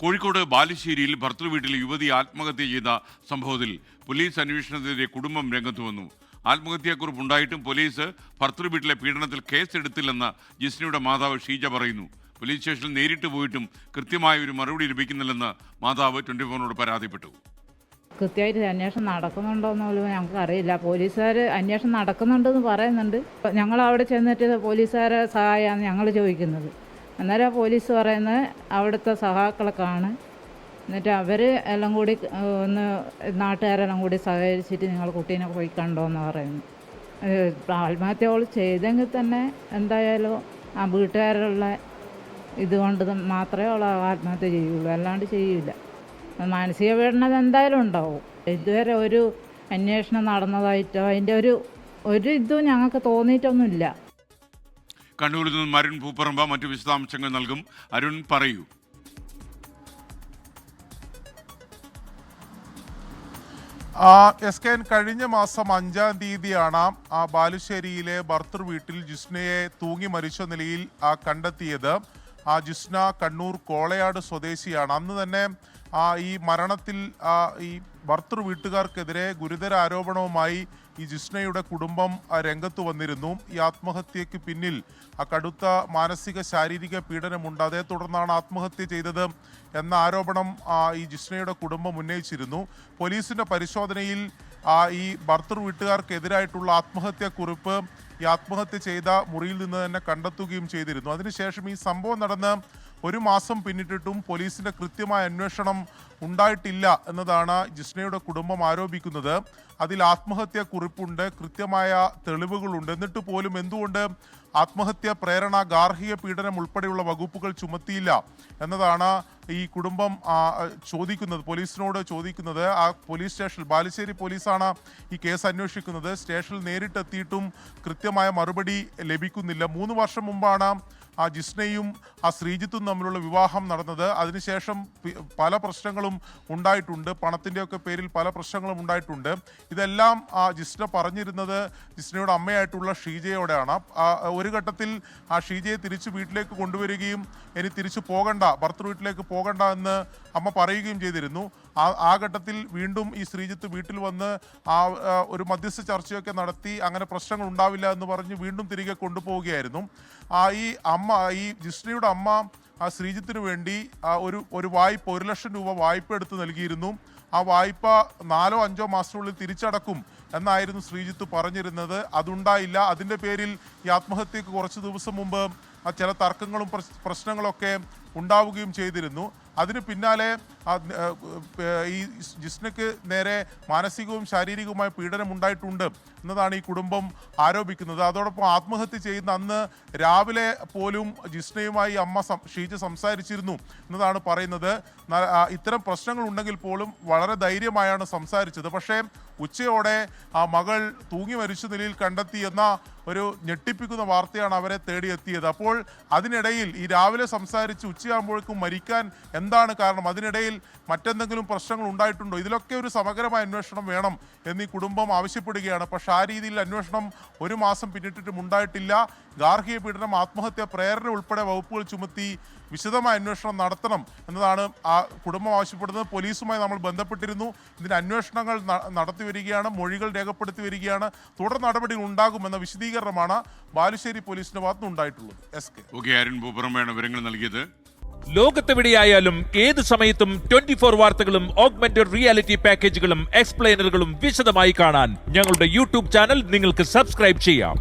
കോഴിക്കോട് ബാലുശ്ശേരിയിൽ ഭർത്തൃവീട്ടിൽ യുവതി ആത്മഹത്യ ചെയ്ത സംഭവത്തിൽ പോലീസ് അന്വേഷണത്തിനെതിരെ കുടുംബം രംഗത്ത് വന്നു. ആത്മഹത്യാക്കുറിപ്പ് ഉണ്ടായിട്ടും പോലീസ് ഭർത്തൃവീട്ടിലെ പീഡനത്തിൽ കേസെടുത്തില്ലെന്ന് ജിസ്നയുടെ മാതാവ് ഷീജ പറയുന്നു. പോലീസ് സ്റ്റേഷനിൽ നേരിട്ട് പോയിട്ടും കൃത്യമായ ഒരു മറുപടി ലഭിക്കുന്നില്ലെന്ന് മാതാവ് ട്വന്റി ഫോറിനോട് പരാതിപ്പെട്ടു. കൃത്യമായിട്ട് അന്വേഷണം നടക്കുന്നുണ്ടോയെന്ന് പോലും ഞങ്ങൾക്ക് അറിയില്ല. പോലീസുകാർ അന്വേഷണം നടക്കുന്നുണ്ടെന്ന് പറയുന്നുണ്ട്. ഞങ്ങൾ അവിടെ ചെന്നിട്ട് പോലീസുകാരെ സഹായമാണ് ഞങ്ങൾ ചോദിക്കുന്നത്. അന്നേരം പോലീസ് പറയുന്നത് അവിടുത്തെ സഹാക്കളെ കാണും. എന്നിട്ട് അവർ എല്ലാം കൂടി ഒന്ന് നാട്ടുകാരെല്ലാം കൂടി സഹകരിച്ചിട്ട് നിങ്ങൾ കുട്ടീനെ പോയി കണ്ടോ എന്ന് പറയുന്നു. ആത്മഹത്യ അവൾ ചെയ്തെങ്കിൽ തന്നെ എന്തായാലും ആ വീട്ടുകാരുള്ള ഇതുകൊണ്ട് മാത്രമേ അവൾ ആത്മഹത്യ ചെയ്യുള്ളൂ. അല്ലാണ്ട് ചെയ്യില്ല മാനസിക പീഡനം എന്തായാലും ഉണ്ടാവും. ഇതുവരെ ഒരു അന്വേഷണം നടന്നതായിട്ടോ അതിന്റെ ഒരു ഒരു ഇതും ഞങ്ങൾക്ക് തോന്നിയിട്ടൊന്നുമില്ല. കണ്ണൂരിൽ നിന്നും അരുൺ പൂപ്പറമ്പ മറ്റു വിശദാംശങ്ങൾ നൽകും. അരുൺ പറയൂ. എസ് കെ കഴിഞ്ഞ മാസം അഞ്ചാം തീയതിയാണ് ആ ബാലുശ്ശേരിയിലെ ഭർത്തൃ വീട്ടിൽ ജിസ്നയെ തൂങ്ങി മരിച്ച നിലയിൽ ആ കണ്ടെത്തിയത്. ആ ജിസ്ന കണ്ണൂർ കോളയാട് സ്വദേശിയാണ്. അന്ന് തന്നെ ആ ഈ മരണത്തിൽ ഈ ഭർത്തൃ വീട്ടുകാർക്കെതിരെ ഗുരുതര ആരോപണവുമായി ഈ ജിസ്നയുടെ കുടുംബം രംഗത്ത് വന്നിരുന്നു. ഈ ആത്മഹത്യയ്ക്ക് പിന്നിൽ ആ കടുത്ത മാനസിക ശാരീരിക പീഡനമുണ്ട്. അതേ തുടർന്നാണ് ആത്മഹത്യ ചെയ്തത് എന്ന ആരോപണം ഈ ജിസ്നയുടെ കുടുംബം ഉന്നയിച്ചിരുന്നു. പോലീസിന്റെ പരിശോധനയിൽ ഈ ഭർത്തൃ വീട്ടുകാർക്കെതിരായിട്ടുള്ള ആത്മഹത്യാ കുറിപ്പ് ഈ ആത്മഹത്യ ചെയ്ത മുറിയിൽ നിന്ന് തന്നെ കണ്ടെത്തുകയും ചെയ്തിരുന്നു. അതിനുശേഷം ഈ സംഭവം നടന്ന് ഒരു മാസം പിന്നിട്ടിട്ടും പോലീസിന്റെ കൃത്യമായ അന്വേഷണം ഉണ്ടായിട്ടില്ല എന്നതാണ് ജിസ്നയുടെ കുടുംബം ആരോപിക്കുന്നത്. അതിൽ ആത്മഹത്യാ കുറിപ്പുണ്ട് കൃത്യമായ തെളിവുകളുണ്ട്. എന്നിട്ട് പോലും എന്തുകൊണ്ട് ആത്മഹത്യ പ്രേരണ ഗാർഹിക പീഡനം ഉൾപ്പെടെയുള്ള വകുപ്പുകൾ ചുമത്തിയില്ല എന്നതാണ് ഈ കുടുംബം ചോദിക്കുന്നത് പോലീസിനോട് ചോദിക്കുന്നത്. ആ പോലീസ് സ്റ്റേഷൻ ബാലുശ്ശേരി പോലീസാണ് ഈ കേസ് അന്വേഷിക്കുന്നത്. സ്റ്റേഷനിൽ നേരിട്ടെത്തിയിട്ടും കൃത്യമായ മറുപടി ലഭിക്കുന്നില്ല. മൂന്ന് വർഷം മുമ്പാണ് ആ ജിസ്നയും ആ ശ്രീജിത്തും തമ്മിലുള്ള വിവാഹം നടന്നത്. അതിനുശേഷം പല പ്രശ്നങ്ങളും ഉണ്ടായിട്ടുണ്ട്. പണത്തിന്റെയൊക്കെ പേരിൽ പല പ്രശ്നങ്ങളും ഉണ്ടായിട്ടുണ്ട്. ഇതെല്ലാം ആ ജിസ്ന പറഞ്ഞിരുന്നത് ജിസ്നയുടെ അമ്മയായിട്ടുള്ള ഷീജയോടെയാണ്. ആ, ഒരു ഘട്ടത്തിൽ ആ ഷീജയെ തിരിച്ച് വീട്ടിലേക്ക് കൊണ്ടുവരികയും ഇനി തിരിച്ചു പോകണ്ട ഭർത്തൃ വീട്ടിലേക്ക് പോകണ്ട എന്ന് അമ്മ പറയുകയും ചെയ്തിരുന്നു. ആ ആ ഘട്ടത്തിൽ വീണ്ടും ഈ ശ്രീജിത്ത് വീട്ടിൽ വന്ന് ആ, ഒരു മധ്യസ്ഥ ചർച്ചയൊക്കെ നടത്തി അങ്ങനെ പ്രശ്നങ്ങൾ ഉണ്ടാവില്ല എന്ന് പറഞ്ഞ് വീണ്ടും തിരികെ കൊണ്ടുപോവുകയായിരുന്നു. ആ ഈ അമ്മ ഈ ജിസ്നയുടെ അമ്മ ആ ശ്രീജിത്തിന് വേണ്ടി ആ ഒരു ഒരു വായ്പ ഒരു ലക്ഷം രൂപ വായ്പ എടുത്ത് നൽകിയിരുന്നു. ആ വായ്പ നാലോ അഞ്ചോ മാസത്തിനുള്ളിൽ തിരിച്ചടക്കും എന്നായിരുന്നു ശ്രീജിത്ത് പറഞ്ഞിരുന്നത്. അതുണ്ടായില്ല. അതിന്റെ പേരിൽ ഈ ആത്മഹത്യക്ക് കുറച്ച് ദിവസം മുമ്പ് ചില തർക്കങ്ങളും പ്രശ്നങ്ങളൊക്കെ ഉണ്ടാവുകയും ചെയ്തിരുന്നു. അതിന് പിന്നാലെ ഈ ജിസ്നയ്ക്ക് നേരെ മാനസികവും ശാരീരികവുമായ പീഡനം ഉണ്ടായിട്ടുണ്ട് എന്നതാണ് ഈ കുടുംബം ആരോപിക്കുന്നത്. അതോടൊപ്പം ആത്മഹത്യ ചെയ്യുന്ന അന്ന് രാവിലെ പോലും ജിസ്നയുമായി അമ്മ ഷീജ സംസാരിച്ചിരുന്നു എന്നതാണ് പറയുന്നത്. ഇത്തരം പ്രശ്നങ്ങൾ ഉണ്ടെങ്കിൽ പോലും വളരെ ധൈര്യമായാണ് സംസാരിച്ചത്. പക്ഷേ ഉച്ചയോടെ ആ മകൾ തൂങ്ങി മരിച്ച നിലയിൽ കണ്ടെത്തിയെന്ന ഒരു ഞെട്ടിപ്പിക്കുന്ന വാർത്തയാണ് അവരെ തേടിയെത്തിയത്. അപ്പോൾ അതിനിടയിൽ ഈ രാവിലെ സംസാരിച്ച് ഉച്ചയാകുമ്പോഴേക്കും മരിക്കാൻ എന്താണ് കാരണം? അതിനിടയിൽ മറ്റെന്തെങ്കിലും പ്രശ്നങ്ങൾ ഉണ്ടായിട്ടുണ്ടോ? ഇതിലൊക്കെ ഒരു സമഗ്രമായ അന്വേഷണം വേണം എന്നീ കുടുംബം ആവശ്യപ്പെടുകയാണ്. പക്ഷേ ആ രീതിയിൽ അന്വേഷണം ഒരു മാസം പിന്നിട്ടിട്ടും ഉണ്ടായിട്ടില്ല. ഗാർഹിക പീഡനം ആത്മഹത്യ പ്രേരണ ഉൾപ്പെടെ വകുപ്പുകൾ ചുമത്തി വിശദമായ അന്വേഷണം നടത്തണം എന്നതാണ് ആ കുടുംബം ആവശ്യപ്പെടുന്നത്. പോലീസുമായി നമ്മൾ ബന്ധപ്പെട്ടിരുന്നു. ഇതിന് അന്വേഷണങ്ങൾ നടത്തി വരികയാണ് മൊഴികൾ രേഖപ്പെടുത്തി വരികയാണ്. തുടർ നടപടികൾ ഉണ്ടാകുമെന്ന വിശദീകരണമാണ് ബാലുശ്ശേരി പോലീസിന്റെ ഭാഗത്തുനിന്ന് ഉണ്ടായിട്ടുള്ളത്. S K. ഓക്കെ അരുൺ പൂപ്പറമ്പയാണ് വിവരങ്ങൾ നൽകിയത്? ലോകത്തെവിടെയായാലും ഏത് സമയത്തും ട്വന്റി ഫോർ വാർത്തകളും ഓഗ്മെന്റഡ് റിയാലിറ്റി പാക്കേജുകളും എക്സ്പ്ലെയിനറുകളും വിശദമായി കാണാൻ ഞങ്ങളുടെ യൂട്യൂബ് ചാനൽ നിങ്ങൾക്ക് സബ്സ്ക്രൈബ് ചെയ്യാം.